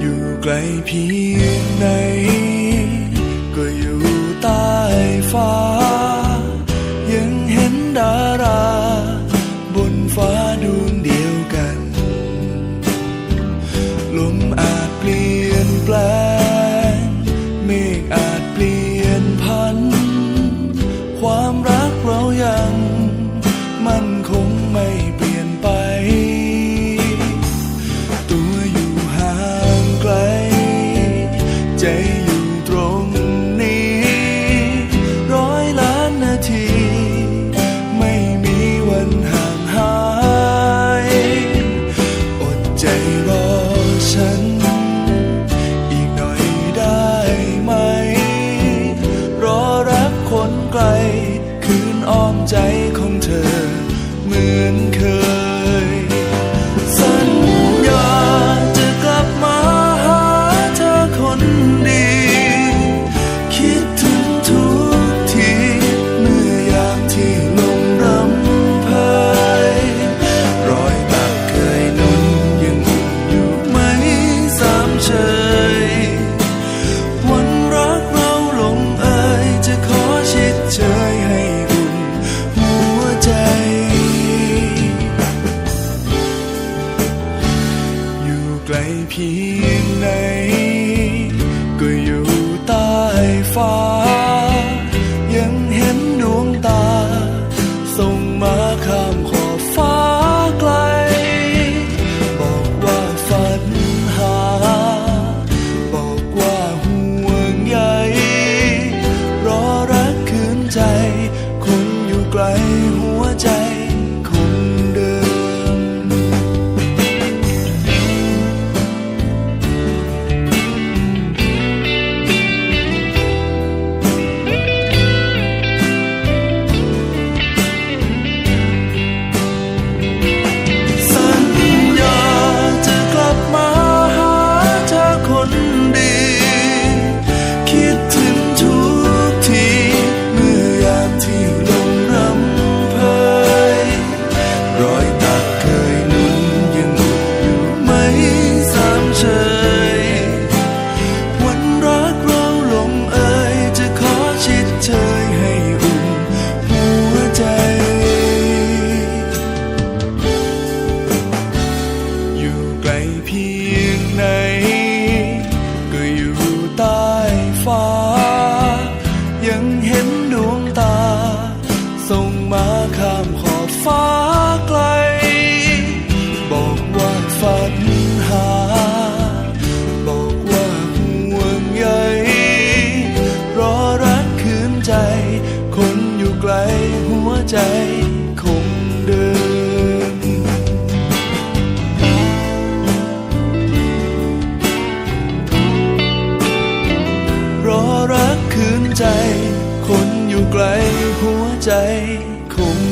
อยู่ไกลเพียงไหนก็อยู่ใต้ฟ้า ยังเห็นดารา บนฟ้าดวงเดียวกัน ลมอาจเปลี่ยนแปลง ไกล คืนอ้อมใจของเธอ เหมือนเคย พียงไหนก็อยู่ใต้ฟ้า ยังเห็นดวงตา ส่งมาข้ามขอบฟ้าไกล บอกว่าฝันหา บอกว่าห่วงใยรอรักคืนใจคนอยู่ไกลหัวใจ to ไกลหัวใจคง